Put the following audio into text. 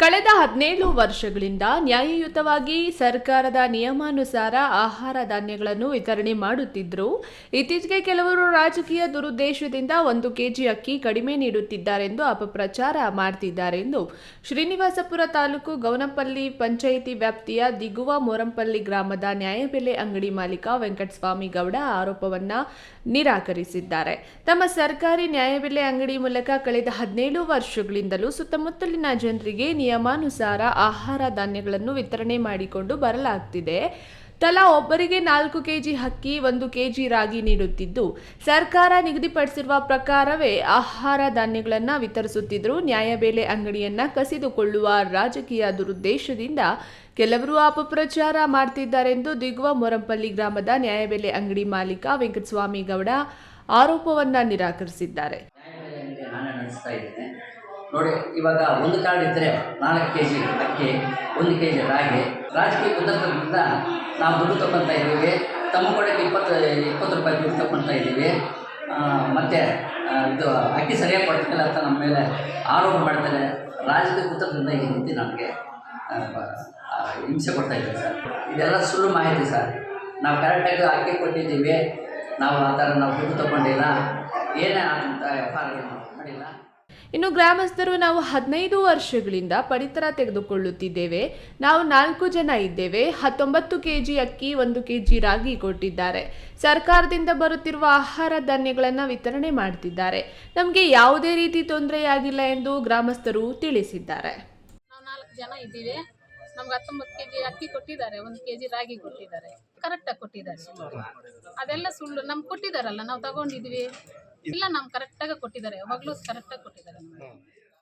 ಕಳೆದ ಹದಿನೇಳು ವರ್ಷಗಳಿಂದ ನ್ಯಾಯಯುತವಾಗಿ ಸರ್ಕಾರದ ನಿಯಮಾನುಸಾರ ಆಹಾರ ಧಾನ್ಯಗಳನ್ನು ವಿತರಣೆ ಮಾಡುತ್ತಿದ್ದರು. ಇತ್ತೀಚೆಗೆ ಕೆಲವರು ರಾಜಕೀಯ ದುರುದ್ದೇಶದಿಂದ ಒಂದು ಕೆಜಿ ಅಕ್ಕಿ ಕಡಿಮೆ ನೀಡುತ್ತಿದ್ದಾರೆಂದು ಅಪಪ್ರಚಾರ ಮಾಡ್ತಿದ್ದಾರೆಂದು ಶ್ರೀನಿವಾಸಪುರ ತಾಲೂಕು ಗೌನಪಲ್ಲಿ ಪಂಚಾಯಿತಿ ವ್ಯಾಪ್ತಿಯ ದಿಗುವ ಮೋರಂಪಲ್ಲಿ ಗ್ರಾಮದ ನ್ಯಾಯಬೆಲೆ ಅಂಗಡಿ ಮಾಲೀಕ ವೆಂಕಟಸ್ವಾಮಿ ಗೌಡ ಆರೋಪವನ್ನ ನಿರಾಕರಿಸಿದ್ದಾರೆ. ತಮ್ಮ ಸರ್ಕಾರಿ ನ್ಯಾಯಬೆಲೆ ಅಂಗಡಿ ಮೂಲಕ ಕಳೆದ ಹದಿನೇಳು ವರ್ಷಗಳಿಂದಲೂ ಸುತ್ತಮುತ್ತಲಿನ ಜನರಿಗೆ ನಿಯಮಾನುಸಾರ ಆಹಾರ ಧಾನ್ಯಗಳನ್ನು ವಿತರಣೆ ಮಾಡಿಕೊಂಡು ಬರಲಾಗ್ತಿದೆ. ತಲಾ ಒಬ್ಬರಿಗೆ ನಾಲ್ಕು ಕೆಜಿ ಅಕ್ಕಿ, ಒಂದು ಕೆಜಿ ರಾಗಿ ನೀಡುತ್ತಿದ್ದು, ಸರ್ಕಾರ ನಿಗದಿಪಡಿಸಿರುವ ಪ್ರಕಾರವೇ ಆಹಾರ ಧಾನ್ಯಗಳನ್ನು ವಿತರಿಸುತ್ತಿದ್ದರು ನ್ಯಾಯಬೆಲೆ ಅಂಗಡಿಯನ್ನು ಕಸಿದುಕೊಳ್ಳುವ ರಾಜಕೀಯ ದುರುದ್ದೇಶದಿಂದ ಕೆಲವರು ಅಪಪ್ರಚಾರ ಮಾಡ್ತಿದ್ದಾರೆಂದು ದಿಗ್ವ ಮೊರಂಪಲ್ಲಿ ಗ್ರಾಮದ ನ್ಯಾಯಬೆಲೆ ಅಂಗಡಿ ಮಾಲೀಕ ವೆಂಕಟಸ್ವಾಮಿ ಗೌಡ ಆರೋಪವನ್ನು ನಿರಾಕರಿಸಿದ್ದಾರೆ. ನೋಡಿ, ಇವಾಗ ಒಂದು ಕಾರ್ಡ್ ಇದ್ದರೆ ನಾಲ್ಕು ಕೆ ಜಿ ಅಕ್ಕಿ, ಒಂದು ಕೆ ಜಿ ರಾಗಿ. ರಾಜಕೀಯ ಕುತಂತ್ರದಿಂದ ನಾವು ದುಡ್ಡು ತಗೊತಾ ಇದ್ದೀವಿ. ತಮ್ಮ ಕೊಡೋಕ್ಕೆ ಇಪ್ಪತ್ತು ಇಪ್ಪತ್ತು ರೂಪಾಯಿ ದುಡ್ಡು ತಗೊತಾ ಇದ್ದೀವಿ. ಮತ್ತು ಇದು ಅಕ್ಕಿ ಸರಿಯಾಗಿ ಕೊಡ್ತಿಲ್ಲ ಅಂತ ನಮ್ಮ ಮೇಲೆ ಆರೋಪ ಮಾಡ್ತಾರೆ. ರಾಜಕೀಯ ಕುತಂತ್ರದಿಂದ ಈ ರೀತಿ ನನಗೆ ಹಿಂಸೆ ಕೊಡ್ತಾ ಇದ್ದಾರೆ ಸರ್. ಇದೆಲ್ಲ ಸುಳ್ಳು ಮಾಹಿತಿ ಸರ್. ನಾವು ಕರೆಕ್ಟಾಗಿ ಅಕ್ಕಿ ಕೊಟ್ಟಿದ್ದೀವಿ. ನಾವು ಆ ಥರ ನಾವು ದುಡ್ಡು ತಗೊಂಡಿಲ್ಲ. ಏನೇ ಎಫ್ ಆರ್ ಮಾಡಿಲ್ಲ. ಇನ್ನು ಗ್ರಾಮಸ್ಥರು ನಾವು ಹದಿನೈದು ವರ್ಷಗಳಿಂದ ಪಡಿತರ ತೆಗೆದುಕೊಳ್ಳುತ್ತಿದ್ದೇವೆ. ನಾವು ನಾಲ್ಕು ಜನ ಇದ್ದೇವೆ. ಹತ್ತೊಂಬತ್ತು ಕೆಜಿ ಅಕ್ಕಿ, ಒಂದು ಕೆಜಿ ರಾಗಿ ಕೊಟ್ಟಿದ್ದಾರೆ. ಸರ್ಕಾರದಿಂದ ಬರುತ್ತಿರುವ ಆಹಾರ ಧಾನ್ಯಗಳನ್ನು ವಿತರಣೆ ಮಾಡ್ತಿದ್ದಾರೆ. ನಮಗೆ ಯಾವುದೇ ರೀತಿ ತೊಂದರೆಯಾಗಿಲ್ಲ ಎಂದು ಗ್ರಾಮಸ್ಥರು ತಿಳಿಸಿದ್ದಾರೆ. ನಾವು ನಾಲ್ಕು ಜನ ಇದ್ದೀವಿ. ನಮ್ಗೆ ಹತ್ತೊಂಬತ್ತು ಕೆ ಜಿ ಅಕ್ಕಿ ಕೊಟ್ಟಿದ್ದಾರೆ, ಒಂದು ಕೆ ಜಿ ರಾಗಿ ಕೊಟ್ಟಿದ್ದಾರೆ. ಕರೆಕ್ಟಾಗಿ ಕೊಟ್ಟಿದ್ದಾರೆ. ಅದೆಲ್ಲ ಸುಳ್ಳು. ನಮ್ಗೆ ಕೊಟ್ಟಿದ್ದಾರಲ್ಲ, ನಾವು ತಗೊಂಡಿದ್ವಿ. ಇಲ್ಲ ನಮ್ಗೆ ಕರೆಕ್ಟಾಗಿ ಕೊಟ್ಟಿದ್ದಾರೆ. ಯಾವಾಗಲೂ ಕರೆಕ್ಟಾಗಿ ಕೊಟ್ಟಿದ್ದಾರೆ. ನಮ್ಗೆ